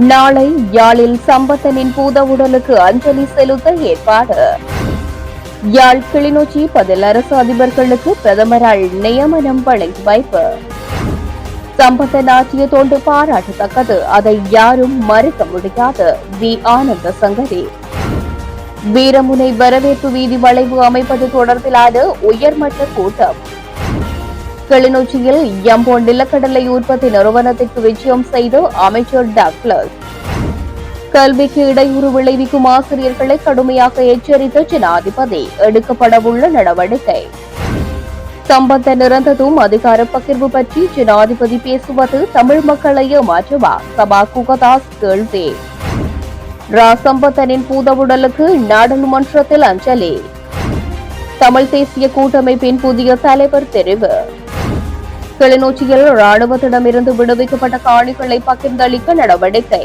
நாளை யாழில் சம்பத்தனின் பூத உடலுக்கு அஞ்சலி செலுத்த ஏற்பாடு. யாழ் கிளிநொச்சி பதில் அரசு அதிபர்களுக்கு பிரதமரால் நியமனம் வழங்கி வைப்பு. சம்பத்தன் ஆற்றிய தொண்டு பாராட்டத்தக்கது. அதை யாரும் மறுக்க முடியாது. வி. ஆனந்த சங்கரி வீரமுனை வரவேற்பு வீதி வளைவு அமைப்பது தொடர்பிலான உயர்மட்ட கூட்டம். கிளிநொச்சியில் எம்போ நிலக்கடலை உற்பத்தி நிறுவனத்திற்கு விஜயம் செய்த அமைச்சர் டக்ளஸ். கல்விக்கு இடையூறு விளைவிக்கும் ஆசிரியர்களை கடுமையாக எச்சரித்த ஜனாதிபதி எடுக்கப்படவுள்ள நடவடிக்கை. சம்பந்த நிறந்ததும் அதிகார பகிர்வு பற்றி ஜனாதிபதி பேசுவது தமிழ் மக்களையே மாற்றுவா? சபா குகதாஸ் கேள்வி. ராசம்பத்தனின் பூதவுடலுக்கு நாடாளுமன்றத்தில் அஞ்சலி. தமிழ் தேசிய கூட்டமைப்பின் புதிய தலைவர் தெரிவு. கிளிநொச்சியில் ராணுவத்திடமிருந்து விடுவிக்கப்பட்ட காணிகளை பகிர்ந்தளிக்க நடவடிக்கை.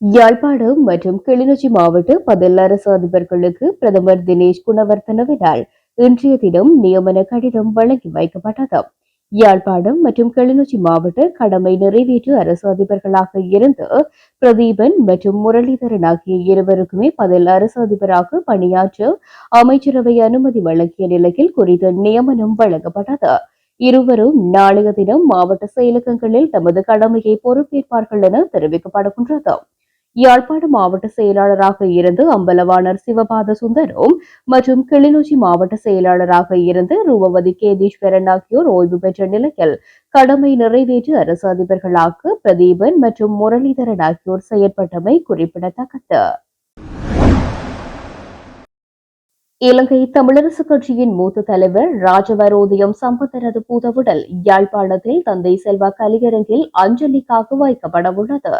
யாழ்ப்பாணம் மற்றும் கிளிநொச்சி மாவட்ட பதில் அரசு அதிபர்களுக்கு பிரதமர் தினேஷ் குணவர்த்தனவினால் இன்றைய தினம் நியமன கடிதம் வழங்கி வைக்கப்பட்டது. யாழ்ப்பாணம் மற்றும் கிளிநொச்சி மாவட்ட கடமை நிறைவேற்று அரசு அதிபர்களாக இருந்து பிரதீபன் மற்றும் முரளிதரன் ஆகிய இருவருக்குமே பதில் அரசு அதிபராக பணியாற்ற அமைச்சரவை அனுமதி வழங்கிய நிலையில் குறித்த நியமனம் வழங்கப்பட்டது. இருவரும் நாளைய தினம் மாவட்ட செயலகங்களில் தமது கடமையை பொறுப்பேற்பார்கள் என தெரிவிக்கப்படுகின்றது யாழ்ப்பாண மாவட்ட செயலாளராக இருந்து அம்பலவாணர் சிவபாத சுந்தரும் மற்றும் கிளிநொச்சி மாவட்ட செயலாளராக இருந்து ரூபவதி கேதீஸ்வரன் ஆகியோர் ஓய்வு பெற்ற நிலையில் கடமை நிறைவேற்று அரசு அதிபர்களாக பிரதீபன் மற்றும் முரளிதரன் ஆகியோர் செயற்பட்டமை குறிப்பிடத்தக்கது. இலங்கை தமிழரசு கட்சியின் மூத்த தலைவர் ராஜவரோதயம் சம்பத்தனது பூதவுடல் யாழ்ப்பாணத்தில் தந்தை செல்வா கலியரங்கில் அஞ்சலிக்காக வைக்கப்படவுள்ளது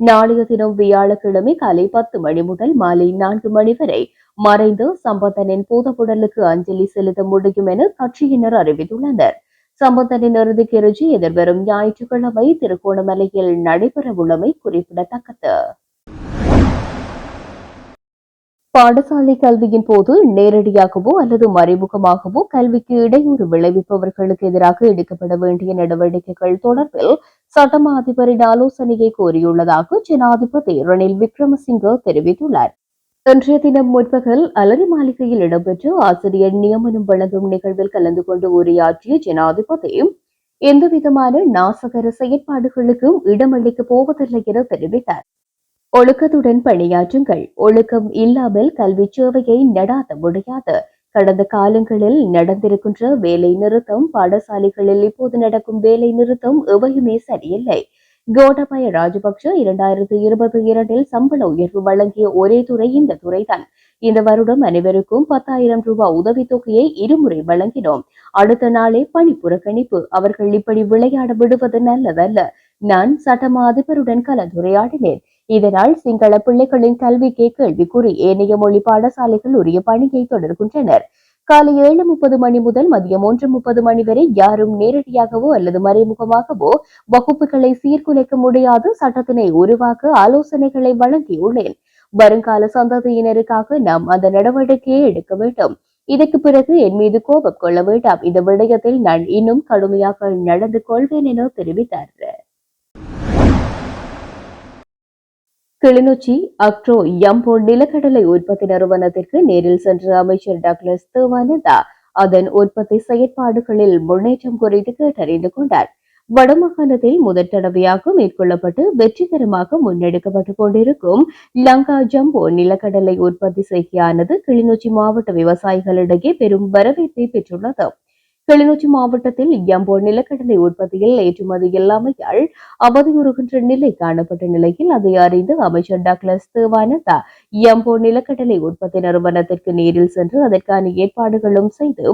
நாளைய தினம் வியாழக்கிழமை காலை பத்து மணி முதல் மாலை நான்கு மணி வரை மறைந்த சம்பந்தனின் பூதவுடலுக்கு அஞ்சலி செலுத்த முடியும் என கட்சியினர் அறிவித்துள்ளனர். சம்பந்தனின் இறுதி கிருஜி எதிர்வரும் ஞாயிற்றுக்கிழமை திருகோணமலையில் நடைபெறவுள்ளமை குறிப்பிடத்தக்கது. பாடசாலை கல்வியின் போது நேரடியாகவோ அல்லது மறைமுகமாகவோ கல்விக்கு இடையூறு விளைவிப்பவர்களுக்கு எதிராக எடுக்கப்பட வேண்டிய நடவடிக்கைகள் தொடர்பில் சட்டமா அதிபரின் ஆலோசனையை கோரியுள்ளதாக ஜனாதிபதி ரணில் விக்ரமசிங்க தெரிவித்துள்ளார். இன்றைய தினம் முற்பகல் அலரி மாளிகையில் இடம்பெற்ற ஆசிரியர் நியமனம் வழங்கும் நிகழ்வில் கலந்து கொண்டு உரையாற்றிய ஜனாதிபதி எந்தவிதமான நாசகர செயற்பாடுகளுக்கும் இடமளிக்கப் போவதில்லை என தெரிவித்தார். ஒழுக்கத்துடன் பணியாற்றுங்கள். ஒழுக்கம் இல்லாமல் கல்வி சேவையை நடாத்த முடியாது. கடந்த காலங்களில் நடந்திருக்கின்ற வேலை நிறுத்தம் பாடசாலைகளில் இப்போது நடக்கும் வேலை நிறுத்தம் எவையுமே சரியில்லை. கோடபாய ராஜபக்ஷ இரண்டாயிரத்தி இருபத்தி இரண்டில் சம்பள உயர்வு வழங்கிய ஒரே துறை இந்த துறைதான். இந்த வருடம் அனைவருக்கும் பத்தாயிரம் ரூபாய் உதவித்தொகையை இருமுறை வழங்கினோம். அடுத்த நாளே பணி புறக்கணிப்பு. அவர்கள் இப்படி விளையாட விடுவது நல்லதல்ல. நான் சட்டமா அதிபருடன் கலந்துரையாடினேன். இதனால் சிங்கள பிள்ளைகளின் கல்விக்கே கேள்விக்குறி. ஏனைய மொழி பாடசாலைகள் உரிய பணியை தொடர்கின்றனர். காலை ஏழு முப்பது மணி முதல் மதியம் ஒன்று முப்பது மணி வரை யாரும் நேரடியாகவோ அல்லது மறைமுகமாகவோ வகுப்புகளை சீர்குலைக்க முடியாது. சட்டத்தினை உருவாக்க ஆலோசனைகளை வழங்கியுள்ளேன். வருங்கால சந்ததியினருக்காக நாம் அந்த நடவடிக்கையை எடுக்க வேண்டும். இதற்கு பிறகு என் மீது கோபம் கொள்ள வேண்டாம். இந்த விடயத்தில் நான் இன்னும் கடுமையாக நடந்து கொள்வேன் என தெரிவித்தார். கிளிநொச்சி அக்ரோ எம்போ நிலக்கடலை உற்பத்தி நிறுவனத்திற்கு நேரில் சென்ற அமைச்சர் டாக்டர் தேவானந்தா அதன் உற்பத்தி செயற்பாடுகளில் முன்னேற்றம் குறித்து கேட்டறிந்து கொண்டார். வடமாகாணத்தில் முதற் தடவையாக மேற்கொள்ளப்பட்டு வெற்றிகரமாக முன்னெடுக்கப்பட்டு கொண்டிருக்கும் லங்கா ஜம்போ நிலக்கடலை உற்பத்தி செய்கையானது கிளிநொச்சி மாவட்ட விவசாயிகளிடையே பெரும் வரவேற்பை பெற்றுள்ளது. கிளிநொச்சி மாவட்டத்தில் எம்போ நிலக்கடலை உற்பத்தியில் ஏற்றுமதி இல்லாமையால் அவதியுறுகின்ற நிலை காணப்பட்ட நிலையில் அதை அறிந்து அமைச்சர் டக்ளஸ் தேவானந்தா எம்போ நிலக்கடலை உற்பத்தி நிறுவனத்திற்கு நேரில் சென்று அதற்கான ஏற்பாடுகளும் செய்து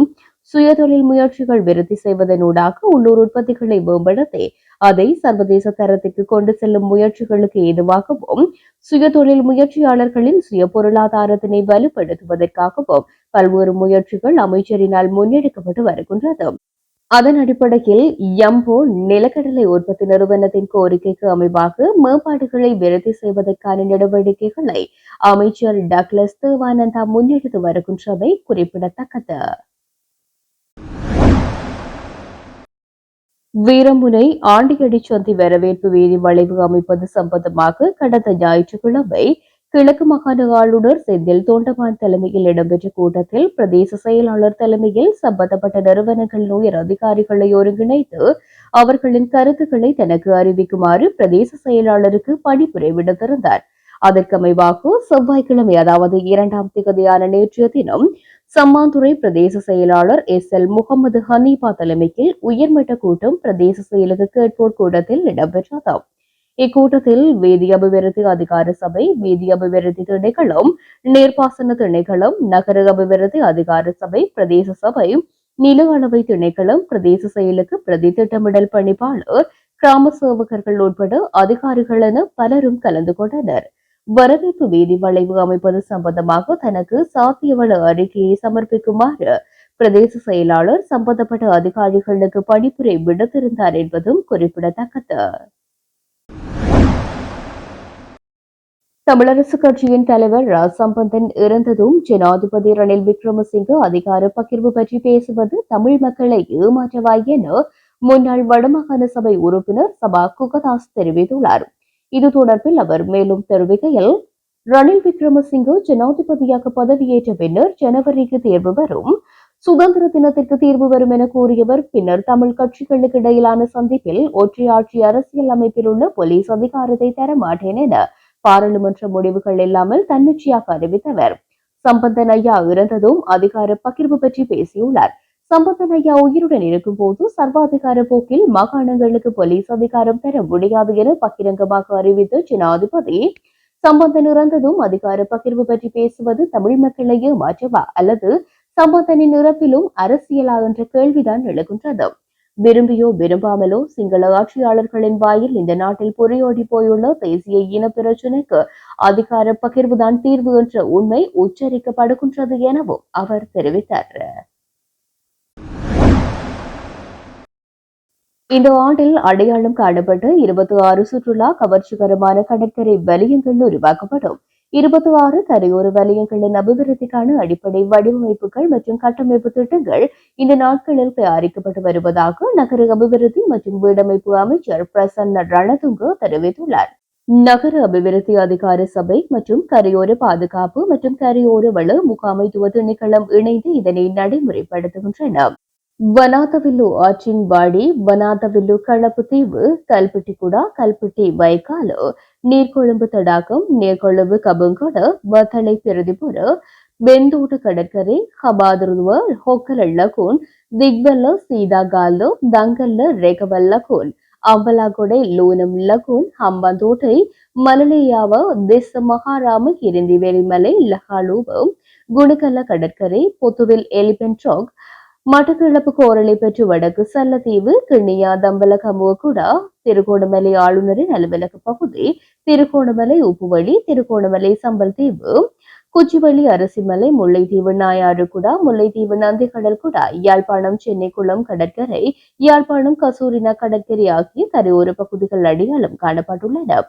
சுயதொழில் முயற்சிகள் விருத்தி செய்வதனூடாக உள்ளூர் உற்பத்திகளை மேம்படுத்தி அதை சர்வதேச தரத்திற்கு கொண்டு செல்லும் முயற்சிகளுக்கு ஏதுவாகவும் சுயதொழில் முயற்சியாளர்களின் சுய பொருளாதாரத்தினை வலுப்படுத்துவதற்காகவும் பல்வேறு முயற்சிகள் அமைச்சரினால் முன்னெடுக்கப்பட்டு வருகின்றது. அதன் அடிப்படையில் எம்போ நிலக்கடலை உற்பத்தி நிறுவனத்தின் கோரிக்கைக்கு அமைவாக மேம்பாடுகளை விருத்தி செய்வதற்கான நடவடிக்கைகளை அமைச்சர் டக்ளஸ் தேவானந்தா முன்னெடுத்து வருகின்றவை குறிப்பிடத்தக்கது. வீரமுனை ஆண்டியடி சந்தி வரவேற்பு வீதி வளைவு அமைப்பது சம்பந்தமாக கடந்த ஞாயிற்றுக்கிழமை கிழக்கு மாகாண ஆளுநர் செந்தில் தோண்டமான் தலைமையில் இடம்பெற்ற கூட்டத்தில் பிரதேச செயலாளர் தலைமையில் சம்பந்தப்பட்ட நிறுவனங்கள் உயர் அதிகாரிகளை ஒருங்கிணைத்து அவர்களின் கருத்துக்களை தனக்கு அறிவிக்குமாறு பிரதேச செயலாளருக்கு பணிபுரை விடுத்திருந்தார். அதற்கமைவாக செவ்வாய்க்கிழமை அதாவது இரண்டாம் திகதியான நேற்றைய தினம் சம்மாந்துறை பிரதேச செயலாளர் எஸ் எல் முகமது ஹனீபா தலைமையில் உயர்மட்ட கூட்டம் பிரதேச செயலக கேட்போர் கூட்டத்தில் இடம்பெற்றது. இக்கூட்டத்தில் வேதி அபிவிருத்தி அதிகார சபை வேதி அபிவிருத்தி திணைக்களம் நீர்ப்பாசன திணைக்களம் நகர அபிவிருத்தி அதிகார சபை பிரதேச சபை நில அளவை திணைக்களம் பிரதேச செயலுக்கு பிரதி திட்டமிடல் பணிப்பாளர் கிராம சேவகர்கள் உட்பட அதிகாரிகள் என பலரும் கலந்து கொண்டனர். வரவேற்பு வீதி வளைவு அமைப்பது சம்பந்தமாக தனக்கு சாத்தியவள அறிக்கையை சமர்ப்பிக்குமாறு பிரதேச செயலாளர் சம்பந்தப்பட்ட அதிகாரிகளுக்கு பணிப்புரை விடுத்திருந்தார் என்பதும் குறிப்பிடத்தக்கது. தமிழரசு கட்சியின் தலைவர் சம்பந்தன் இறந்ததும் ஜனாதிபதி ரணில் விக்ரமசிங்க அதிகார பகிர்வு பற்றி பேசுவது தமிழ் மக்களை ஏமாற்றவாய் என முன்னாள் வடமாகாண சபை உறுப்பினர் சபா குகதாஸ் தெரிவித்துள்ளார். இது தொடர்பில் அவர் மேலும் தெரிவிக்கையில் ரணில் விக்ரமசிங்கே ஜனாதிபதியாக பதவியேற்ற பின்னர் ஜனவரிக்கு தேர்வு வரும் சுதந்திர தினத்திற்கு தீர்வு வரும் என கூறியவர் பின்னர் தமிழ் கட்சிகளுக்கு இடையிலான சந்திப்பில் ஒற்றையாட்சி அரசியல் அமைப்பில் உள்ள போலீஸ் அதிகாரத்தை தர மாட்டேன் என பாராளுமன்ற முடிவுகள் இல்லாமல் தன்னிச்சையாக அறிவித்தவர். சம்பந்தன் ஐயா இறந்ததும் அதிகார பகிர்வு பற்றி பேசியுள்ளார். சம்பந்தன் ஐயா உயிருடன் இருக்கும் போது சர்வாதிகார போக்கில் மாகாணங்களுக்கு போலீஸ் அதிகாரம் பெற முடியாது என பகிரங்கமாக அறிவித்த ஜனாதிபதி சம்பந்தன் இறந்ததும் அதிகார பகிர்வு பற்றி பேசுவது தமிழ் மக்களையே மாற்றவா அல்லது சம்பந்தனின் இறப்பிலும் அரசியலா என்ற கேள்விதான் எழுகின்றது. விரும்பியோ விரும்பாமலோ சிங்கள ஆட்சியாளர்களின் வாயில் இந்த நாட்டில் பொறியோடி போயுள்ள தேசிய இன பிரச்சினைக்கு அதிகார பகிர்வுதான் தீர்வு என்ற உண்மை உச்சரிக்கப்படுகின்றது எனவும் அவர் தெரிவித்தார். இந்த ஆண்டில் அடையாளம் காணப்பட்ட இருபத்தி ஆறு சுற்றுலா கவர்ச்சிகரமான கடற்கரை வலியங்கள் உருவாக்கப்படும். இருபத்தி ஆறு கரையோர வலயங்களின் அபிவிருத்திக்கான அடிப்படை வடிவமைப்புகள் மற்றும் கட்டமைப்பு திட்டங்கள் இந்த நாட்களில் தயாரிக்கப்பட்டு வருவதாக நகர அபிவிருத்தி மற்றும் வீடமைப்பு அமைச்சர் பிரசன்ன ரணதுங்க தெரிவித்துள்ளார். நகர அபிவிருத்தி அதிகார சபை மற்றும் கரையோர பாதுகாப்பு மற்றும் கரையோர வள முகாமைத்துவ திணைக்களம் இணைந்து இதனை நடைமுறைப்படுத்துகின்றன. வனாதவில்லு ஆற்றின் வாடி வனாதவில்லு களப்பு தீவு கல்பெட்டிக்குடா கல்பெட்டி வைக்காலு நீர்கொழும்பு தடாகம் நீர்கொழும்பு கபங்கோட வத்தளை பிரதிபுர ಬೆಂದೂಟ கடற்கரை ಹಬಾದರುವ ಹೊಕ್ಕಲ ಲಗೂನ್ ದಿಗ್ಬೆಲ್ಲ ಸೀದಾಗಾಲು ದಂಗಲ್ಲ ರೇಗವಲ್ಲ ಕೂನ್ அம்பலாகொடை லூனம் லகூன் ஹம்பாந்தோட்டை மலலையாவ திஸ் மகாராம கிரிந்திவேலிமலை லஹாலூபம் குணகல்ல கடற்கரை பொத்துவில் எலிபென்ட்ராக் மட்டக்களப்பு கோரளை பெற்று வடக்கு சல்லத்தீவு கிண்ணியா தம்பலகமுகுடா திருகோணமலை ஆளுநரின் அலுவலக பகுதி திருகோணமலை உப்புவழி திருகோணமலை சம்பல் தீவு குச்சிவள்ளி அரசிமலை முல்லைத்தீவு நாயாறுகுடா முல்லைத்தீவு நந்திகடல் குடா யாழ்ப்பாணம் சென்னை குளம் கடற்கரை யாழ்ப்பாணம் கசூரினா கடற்கரை ஆகிய கரையோர பகுதிகள் அடையாளம் காணப்பட்டுள்ளன.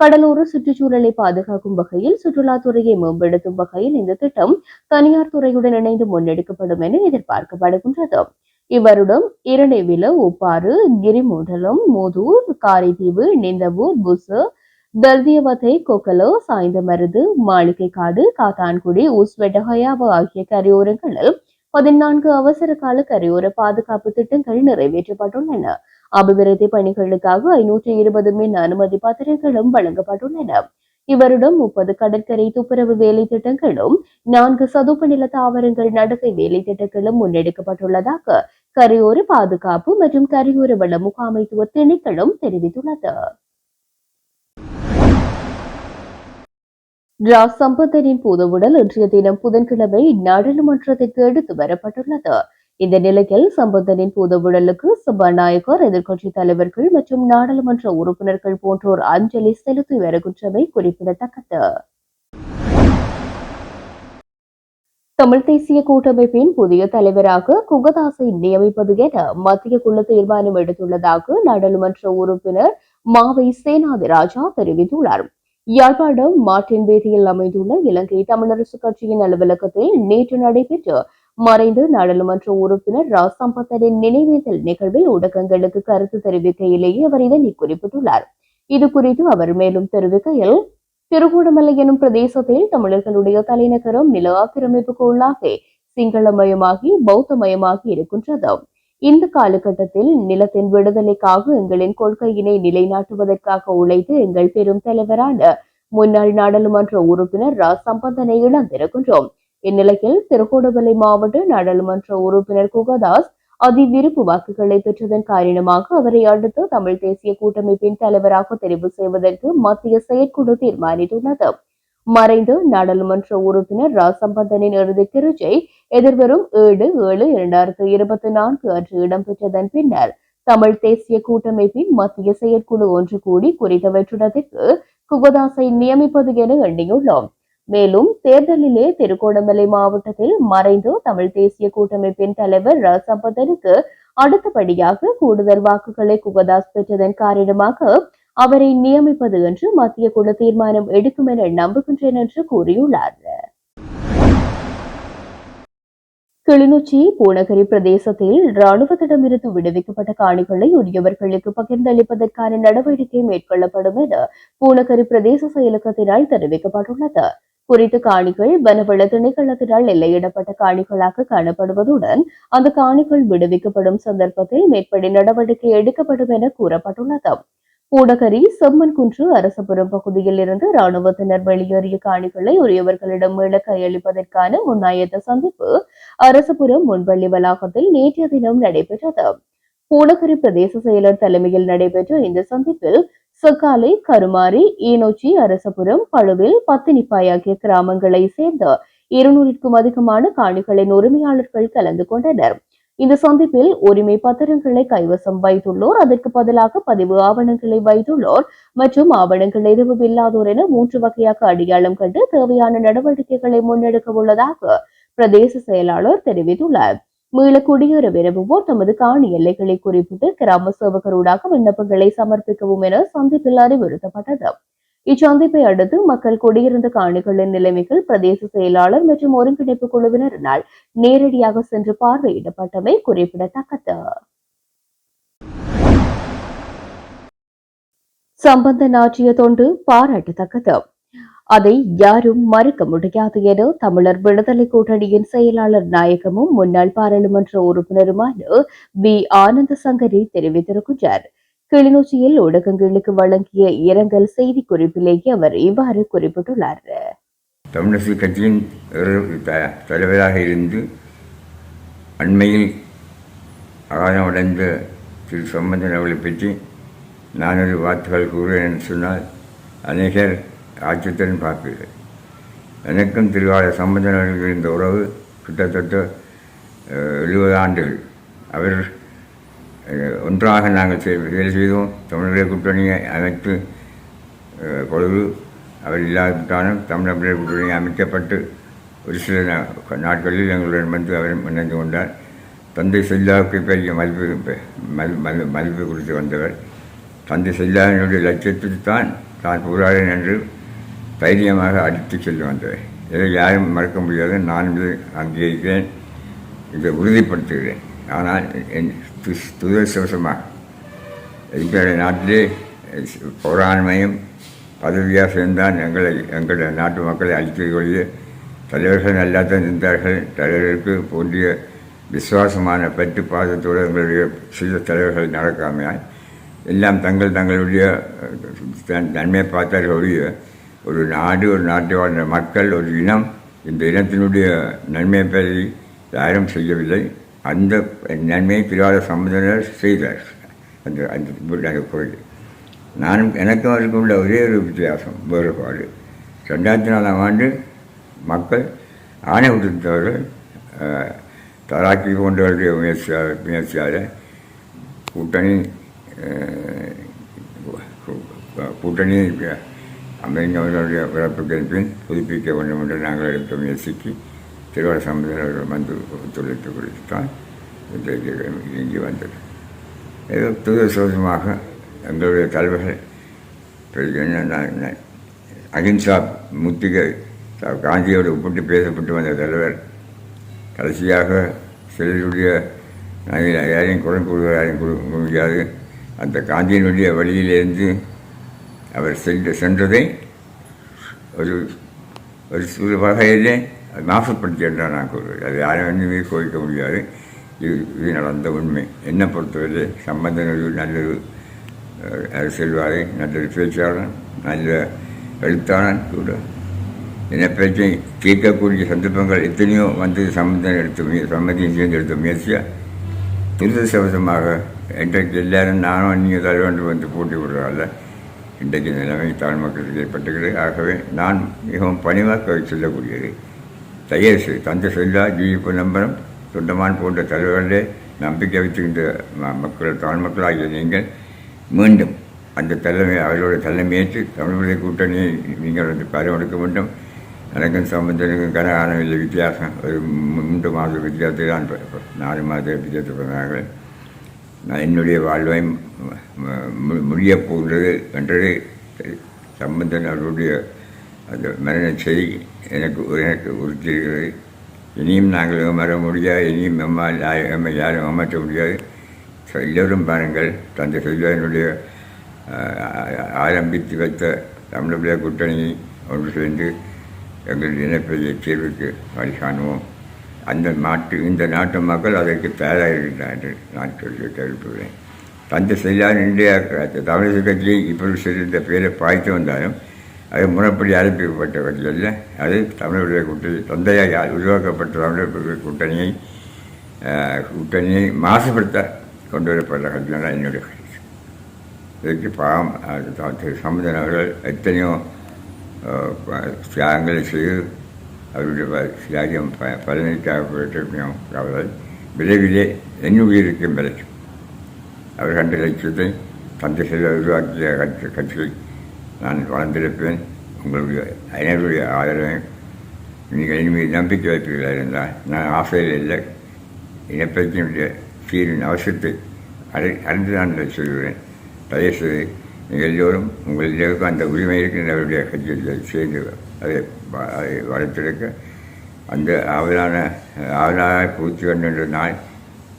கடலோர சுற்றுச்சூழலை பாதுகாக்கும் வகையில் சுற்றுலாத்துறையை மேம்படுத்தும் வகையில் இந்த திட்டம் தனியார் துறையுடன் இணைந்து முன்னெடுக்கப்படும் என எதிர்பார்க்கப்படுகின்றது. இவருடன் இரணைவில உப்பாறு கிரிமூடலம் மூதூர் காரைதீவு நிந்தவூர் புசு தல்தியவத்தை கொக்கலோ சாய்ந்தமருது மாளிகைக்காடு காத்தான்குடி உஸ்வெட்டஹயாவு ஆகிய கரையோரங்களில் பதினான்கு அவசர கால கரையோர பாதுகாப்பு திட்டங்கள் நிறைவேற்றப்பட்டுள்ளன. அபிவிருத்தி பணிகளுக்காக ஐநூற்றி இருபது மின் அனுமதி பத்திரங்களும் வழங்கப்பட்டுள்ளன. இவரிடம் முப்பது கடற்கரை துப்புரவு வேலை திட்டங்களும் நான்கு சதுப்பு நில தாவரங்கள் நடுகை வேலை திட்டங்களும் முன்னெடுக்கப்பட்டுள்ளதாக கரையோர பாதுகாப்பு மற்றும் கரையோர வள முகாமைத்துவ திணைக்களம் தெரிவித்துள்ளது. ராஸ் சம்பந்தனின் பூதவுடல் இன்றைய தினம் புதன்கிழமை நாடாளுமன்றத்திற்கு எடுத்து வரப்பட்டுள்ளது. இந்த நிலையில் சம்பந்தனின் பூதவுடலுக்கு சபாநாயகர் எதிர்க்கட்சித் தலைவர்கள் மற்றும் நாடாளுமன்ற உறுப்பினர்கள் போன்றோர் அஞ்சலி செலுத்தி வருகின்றமை குறிப்பிடத்தக்கது. தமிழ் தேசிய கூட்டமைப்பின் புதிய தலைவராக குகதாசை நியமிப்பது என மத்திய குழு தீர்மானம் எடுத்துள்ளதாக நாடாளுமன்ற உறுப்பினர் மாவை சேனாதி ராஜா தெரிவித்துள்ளார். யாழ்ப்பாணம் மார்டின் வீதியில் அமைந்துள்ள இலங்கை தமிழரசு கட்சியின் அலுவலகத்தில் நேற்று நடைபெற்ற மறைந்த நாடாளுமன்ற உறுப்பினர் ரா நினைவேந்தல் நிகழ்வில் ஊடகங்களுக்கு கருத்து தெரிவிக்கையிலேயே அவர் இதனை குறிப்பிட்டுள்ளார். இது குறித்து அவர் மேலும் தெரிவிக்கையில் திருகோணமலை எனும் பிரதேசத்தில் தமிழர்களுடைய தலைநகரம் நில ஆக்கிரமிப்புக்கு உள்ளாகி சிங்களமயமாகி பௌத்தமயமாகி இருக்கின்றது. இந்த காலகட்டத்தில் நிலத்தின் விடுதலைக்காக எங்களின் கொள்கையினை நிலைநாட்டுவதற்காக உழைத்து எங்கள் பெரும் தலைவரான முன்னாள் நாடாளுமன்ற உறுப்பினர் ரா சம்பந்தனை இழந்திருக்கின்றோம் இந்நிலையில் திருகோணமலை மாவட்ட நாடாளுமன்ற உறுப்பினர் குகதாஸ் அதிவிருப்பு வாக்குகளை பெற்றதன் காரணமாக அவரை அடுத்து தமிழ் தேசிய கூட்டமைப்பின் தலைவராக தெரிவு செய்வதற்கு மத்திய செயற்குழு தீர்மானித்துள்ளது. மறைந்த நாடாளுமன்ற உறுப்பினர் ரா சம்பந்தனின் இறுதி கிருச்சை எதிர்வரும் ஏழு ஏழு இரண்டாயிரத்து இருபத்தி நான்கு அன்று இடம்பெற்றதன் பின்னர் தமிழ் தேசிய கூட்டமைப்பின் மத்திய செயற்குழு ஒன்று கூடி குறித்த வெற்றிடத்திற்கு குகதாஸை நியமிப்பது என எண்ணியுள்ளோம். மேலும் தேர்தலிலே திருகோணமலை மாவட்டத்தில் மறைந்து தமிழ் தேசிய கூட்டமைப்பின் தலைவர் ர சம்பந்தனுக்கு அடுத்தபடியாக கூடுதல் வாக்குகளை குகதாஸ் பெற்றதன் காரணமாக அவரை நியமிப்பது என்று மத்திய குழு தீர்மானம் எடுக்கும் என நம்புகின்றேன் என்று கூறியுள்ளார். கிளிநொச்சி பூனகரி பிரதேசத்தில் ராணுவத்திடமிருந்து விடுவிக்கப்பட்ட காணிகளை உரியவர்களுக்கு பகிர்ந்தளிப்பதற்கான நடவடிக்கை மேற்கொள்ளப்படும் என பூனகரி பிரதேச செயலகத்தினால் தெரிவிக்கப்பட்டுள்ளது. குறித்த காணிகள் வனவள திணைக்களத்தினால் எல்லையிடப்பட்ட காணிகளாக காணப்படுவதுடன் அந்த காணிகள் விடுவிக்கப்படும் சந்தர்ப்பத்தில் மேற்படி நடவடிக்கை எடுக்கப்படும் என கூறப்பட்டுள்ளது. பூடகரி செம்மன் குன்று அரசபுரம் பகுதியில் இருந்து ராணுவத்தினர் வெளியேறிய காணிகளை உரியவர்களிடம் மீள கையளிப்பதற்கான முன்னாயத்த சந்திப்பு அரசபுரம் முன்பள்ளி வளாகத்தில் நேற்றைய தினம் நடைபெற்றது. பூடகரி பிரதேச செயலர் தலைமையில் நடைபெற்ற இந்த சந்திப்பில் சக்காலை கருமாரி ஈனோச்சி அரசபுரம் பழுவில் பத்தினிப்பாய் ஆகிய கிராமங்களை சேர்ந்த இருநூறுக்கும் அதிகமான காணிகளின் உரிமையாளர்கள் கலந்து கொண்டனர். இந்த சந்திப்பில் உரிமை பத்திரங்களை கைவசம் வைத்துள்ளோர் அதற்கு பதிலாக பதிவு ஆவணங்களை வைத்துள்ளோர் மற்றும் ஆவணங்கள் எதுவும் இல்லாதோர் என மூன்று வகையாக அடையாளம் கண்டு தேவையான நடவடிக்கைகளை முன்னெடுக்க உள்ளதாக பிரதேச செயலாளர் தெரிவித்துள்ளார். மீள குடியேற விரும்புவோர் தமது காணி எல்லைகளை குறிப்பிட்டு கிராம சேவகரூடாக விண்ணப்பங்களை சமர்ப்பிக்கவும் என சந்திப்பில் அறிவுறுத்தப்பட்டது. இச்சந்திப்பை அடுத்து மக்கள் குடியிருந்த காணிகளின் நிலைமைகள் பிரதேச செயலாளர் மற்றும் ஒருங்கிணைப்பு குழுவினரினால் நேரடியாக சென்று பார்வையிடப்பட்டமை குறிப்பிடத்தக்கது. சம்பந்த நாட்டிய தொண்டு பாராட்டத்தக்கது. அதை யாரும் மறுக்க முடியாது என தமிழர் விடுதலை கூட்டணியின் செயலாளர் நாயகமும் முன்னாள் பாராளுமன்ற உறுப்பினருமான பி ஆனந்த சங்கரி தெரிவித்திருக்கிறார் கிளிநொச்சியில் ஊடகங்களுக்கு வழங்கிய இரங்கல் செய்தி குறிப்பிலேயே அவர் இவ்வாறு குறிப்பிட்டுள்ளார். தமிழரசு கட்சியின் தலைவராக இருந்து அண்மையில் அகாதமடைந்த திரு. சம்பந்தன் அவர்களை பற்றி நான் ஒரு வார்த்தைகள் கூறுவேன் என்று சொன்னால் அநேகர் ஆச்சரியத்துடன் பார்ப்பீர்கள். எனக்கும் திருவாளர் சம்பந்தன் அவர்கள் இருந்த உறவு கிட்டத்தட்ட எழுபது ஆண்டுகள். அவர் ஒன்றாக நாங்கள் செயல் செய்தோம். தமிழக கூட்டணியை அமைத்து பொழுது அவர் இல்லாவிட்டாலும் தமிழக கூட்டணி அமைக்கப்பட்டு ஒரு சில நாட்களில் எங்களுடன் வந்து அவர் இணைந்து கொண்டார். தந்தை செல்லாவுக்கு பெரிய மதிப்பு மதிப்பு கொடுத்து வந்தவர். தந்தை செல்லாவினுடைய லட்சியத்தில் தான் தான் போராடினேன் என்று தைரியமாக அடித்து செல்ல வந்தது இதை யாரும் மறக்க முடியாது. நான் இதை அங்கீகரிக்கிறேன் இதை உறுதிப்படுத்துகிறேன். ஆனால் என் து- துரதிர்ஷ்டவசமாக எங்களுடைய நாட்டிலே பௌராண்மையும் பதவியாக சேர்ந்தான் எங்களை எங்களுடைய நாட்டு மக்களை அழிக்கக்கூடிய தலைவர்கள் நல்லா தான் இருந்தார்கள் தலைவர்களுக்கு போன்றிய விசுவாசமான பற்று பாதத்தோடு எங்களுடைய சில தலைவர்கள் நடக்காமையால் எல்லாம் தங்கள் தங்களுடைய நன்மை பார்த்தார்கள் ஒழிய ஒரு நாடு ஒரு நாட்டை வாழ்ந்த மக்கள் ஒரு இனம் இந்த இனத்தினுடைய நன்மையை பற்றி யாரும் செய்யவில்லை. அந்த நன்மையை பிரிவாத சம்பந்தனர் செய்தார். அந்த அந்த அந்த கோயில் நானும் எனக்கும் அவருக்கும் உள்ள ஒரே ஒரு வித்தியாசம் வேறுபாடு. ரெண்டாயிரத்தி நாலாம் ஆண்டு மக்கள் ஆணை விடுத்தவர்கள் தராக்கி தலாக்கி கொண்டவருடைய முயற்சியால் முயற்சியால் கூட்டணி கூட்டணி அமைந்தவர்களுடைய பிறப்புக்கு பின் புதுப்பிக்க வேண்டும் என்று நாங்கள் எடுத்த முயற்சிக்கு திருவாரூர் சம்பந்தர் அவர்கள் வந்து ஒத்துழைத்துக் கொடுத்து தான் இன்றைக்கு இங்கே வந்தது. ஏதோ துரதிருஷ்டவசமாக எங்களுடைய தலைவர்கள் என்ன அகிம்சா முத்திகை காந்தியோடு ஒப்பிட்டு பேசப்பட்டு வந்த தலைவர் கடைசியாக சிலருடைய யாரையும் குரல் கொடுக்க யாரையும் கொடுக்க முடியாது. அந்த காந்தியினுடைய வழியிலிருந்து அவர் சென்று சென்றதை ஒரு ஒரு சிறு வகையிலே நாசப்படுத்தி என்றால் நான் கூறுவேன். அது யாரும் ஒன்றுமே கோரிக்க முடியாது. இது இது நடந்த உண்மை. என்னை பொறுத்தவரை சம்பந்தன் ஒரு நல்லொரு அஹ், அரசியல்வாதி நல்லொரு பேச்சாளன் நல்ல எழுத்தாளன் கூட. என்ன பேச்சை கேட்கக்கூடிய சந்தர்ப்பங்கள் எத்தனையோ வந்து சம்பந்தம் எடுத்த முய சம்மதியும் சேர்ந்து எடுத்த முயற்சியாக துரிதசவசமாக இன்றைக்கு எல்லாரும் நானும் நீங்கள் தலைவன்று வந்து போட்டி விடுறாள் இன்றைக்கு நிலைமை தமிழ் மக்களுக்கு ஏற்பட்டுகிறது. ஆகவே நான் மிகவும் பணிவாக சொல்லக்கூடியது. தயவு செய்து தந்தை சொல்லா ஜீவிப்பு நம்பரம் தொண்டமான் போன்ற தலைவர்களே நம்பிக்கை வைத்திருந்த மக்கள் தாழ் மக்களாகிய நீங்கள் மீண்டும் அந்த தலைமை அவர்களோட தலைமையேற்று தமிழ்மொழி கூட்டணியை நீங்கள் வந்து பரவெடுக்க வேண்டும். எனக்கும் சம்பந்தனுக்கும் கனகானவில்லை வித்தியாசம். ஒரு மூன்று மாத வித்தியாசத்தை தான் நாலு மாத வித்தியாசப்படுறாங்க நான் என்னுடைய வாழ்வை ம- முடியப் போகிறது என்று சம்பந்தன் அவருடைய அந்த மரண செய்தி எனக்கு எனக்கு உறுத்தியிருக்கிறது. இனியும் நாங்கள் ஏமாற முடியாது இனியும் எம்மால் யா- எம்மை யாரும் ஏமாற்ற முடியாது. எல்லோரும் பாருங்கள் தந்தை செல்வனுடைய ஆரம்பித்து வைத்த தமிழக கூட்டணியை ஒன்று சேர்ந்து எங்கள் இணைப்பதை தீர்வுக்கு வழி காணுவோம் அந்த நாட்டு இந்த நாட்டு மக்கள் அதற்கு தயாராக நான் சொல்லி கேள்விப்படுகிறேன் தந்தை செல்லார் இந்தியா தமிழக கட்சியை இப்பொழுது சிறிந்த பேரை பாய்த்து வந்தாலும் அது முறைப்படி அனுப்பப்பட்ட கட்சி அல்ல. அது தமிழக கூட்டணி தந்தையாக உருவாக்கப்பட்ட தமிழர்களுடைய கூட்டணியை கூட்டணியை மாசுபடுத்த கொண்டு வரப்பட்ட கட்சி தான் என்னுடைய கட்சி. இதற்கு பாவம். திரு சம்பந்தன் அவர்கள் எத்தனையோ தியாகங்களை செய்து அவருடைய ப- தியாகம் ப பலனுக்காக அவர்கள் விரைவிலே என் உயிருக்கும் அவர் கண்டு லட்சத்தை தந்தை செல்ல உருவாக்கிய கட்சி கட்சியில் நான் வளர்ந்திருப்பேன். உங்களுடைய அனைவருடைய ஆதரவை நீங்கள் இனிமேல் நம்பிக்கை வைப்பீர்களா இருந்தால் நான் ஆசையில் இல்லை. இனப்பிரச்சனையுடைய சீரின் அவசியத்தை அறி அறிந்து நான் சொல்கிறேன். தயவு செய்து எல்லோரும் உங்களுக்கு அந்த உரிமை இருக்கின்றவருடைய கட்சியில் சேர்ந்து அதை அதை வளர்த்தெடுக்க அந்த ஆவலான ஆவலாக பூச்சி கொண்ட நாள்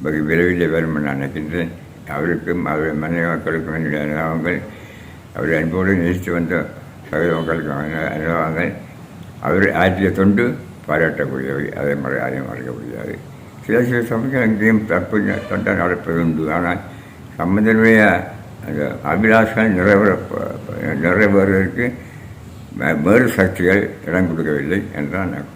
வெகு விரைவில் வரும் நான் நினைக்கின்றேன். அவருக்கும் அவருடைய மனைவி மக்களுக்கும் என்னுடைய அனுபவங்கள் அவர் அன்போடு நினைத்து வந்த சகல மக்களுக்கும் அனுபவங்கள் அவர் ஆற்றிய தொண்டு பாராட்டக்கூடியவை அதே மறை அதை மறக்க முடியாது சில சில சமயம் எங்கேயும் தப்பு தொண்டை நடப்பது உண்டு. ஆனால் சம்பந்தனுடைய அந்த அபிலாஷம் நிறைவேற நிறைவேறுவதற்கு வேறு சக்திகள் இடம் கொடுக்கவில்லை என்றால் நான்.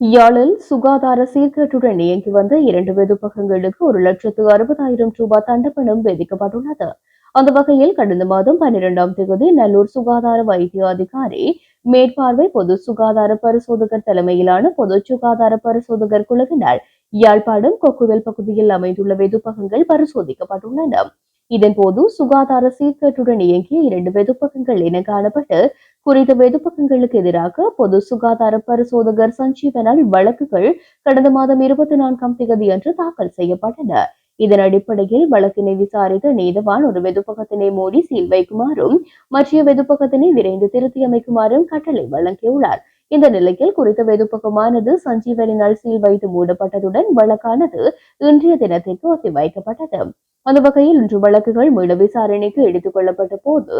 யாழில் சுகாதார சீர்கேட்டுடன் இயங்கி வந்த இரண்டு வெதுப்பகங்களுக்கு ஒரு லட்சத்து அறுபதாயிரம் ரூபாய் தண்டப்பணம் விதிக்கப்பட்டுள்ளது. அந்த வகையில் கடந்த மாதம் பன்னிரெண்டாம் தேதி நல்லூர் சுகாதார வைத்திய அதிகாரி மேற்பார்வை பொது சுகாதார பரிசோதகர் தலைமையிலான பொது சுகாதார பரிசோதகர் குழுவினர் யாழ்ப்பாணம் கொக்குவெல் பகுதியில் அமைந்துள்ள வெதுப்பகங்கள் பரிசோதிக்கப்பட்டுள்ளன. இதன்போது சுகாதார சீர்கேட்டுடன் இயங்கிய இரண்டு வெதுப்பகங்கள் என காணப்பட்டு குறித்த வெதுப்பகங்களுக்கு எதிராக பொது சுகாதார பரிசோதகர் சஞ்சீவனால் வழக்குகள் கடந்த மாதம் இருபத்தி நான்காம் தேதி அன்று தாக்கல் செய்யப்பட்டன. இதன் அடிப்படையில் வழக்கினை விசாரித்த நீதவான் ஒரு வெதுப்பகத்தினை மூடி சீல் வைக்குமாறும் மற்ற வெதுப்பகத்தினை விரைந்து திருத்தி அமைக்குமாறும் கட்டளை வழங்கியுள்ளார். இந்த நிலையில் குறித்த வெதுப்பகமானது சஞ்சீவனின் சீல் வைத்து மூடப்பட்டதுடன் வழக்கானது இன்றைய தினத்திற்கு ஒத்திவைக்கப்பட்டது. அந்த வகையில் இன்று வழக்குகள் மீள விசாரணைக்கு எடுத்துக் கொள்ளப்பட்ட போது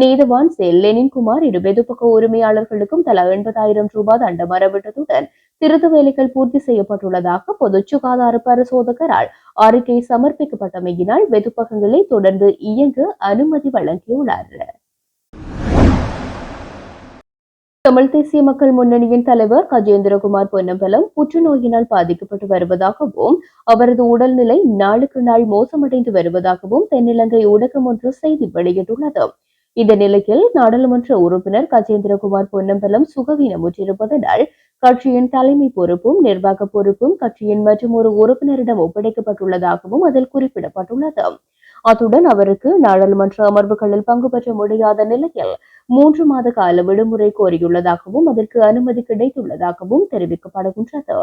நீதவான் செல் லெனின்குமார் இரு வெதுப்பக உரிமையாளர்களுக்கும் தலா எண்பதாயிரம் ரூபாய் தண்டம் மரவிட்டதுடன் திருத்த வேலைகள் பூர்த்தி செய்யப்பட்டுள்ளதாக பொது சுகாதார பரிசோதகரால் அறிக்கை சமர்ப்பிக்கப்பட்டமையினால் வெதுப்பகங்களை தொடர்ந்து இயங்க அனுமதி வழங்கியுள்ளார். தமிழ் தேசிய மக்கள் முன்னணியின் தலைவர் கஜேந்திரகுமார் பொன்னம்பலம் புற்றுநோயினால் பாதிக்கப்பட்டு வருவதாகவும் அவரது உடல்நிலை நாளுக்கு நாள் மோசமடைந்து வருவதாகவும் தென்னிலங்கை ஊடகம் ஒன்று செய்தி வெளியிட்டுள்ளது. இந்த நிலையில் நாடாளுமன்ற உறுப்பினர் கஜேந்திரகுமார் பொன்னம்பலம் சுகவீனமுற்றிருப்பதனால் கட்சியின் தலைமை பொறுப்பும் நிர்வாக பொறுப்பும் கட்சியின் மற்றும் ஒரு உறுப்பினரிடம் ஒப்படைக்கப்பட்டுள்ளதாகவும் அதில் குறிப்பிடப்பட்டுள்ளது. அத்துடன் அவருக்கு நாடாளுமன்ற அமர்வுகளில் பங்கு பெற்ற முடியாத நிலையில் மூன்று மாத கால விடுமுறை கோரியுள்ளதாகவும் அதற்கு அனுமதி கிடைத்துள்ளதாகவும் தெரிவிக்கப்படுகின்றது.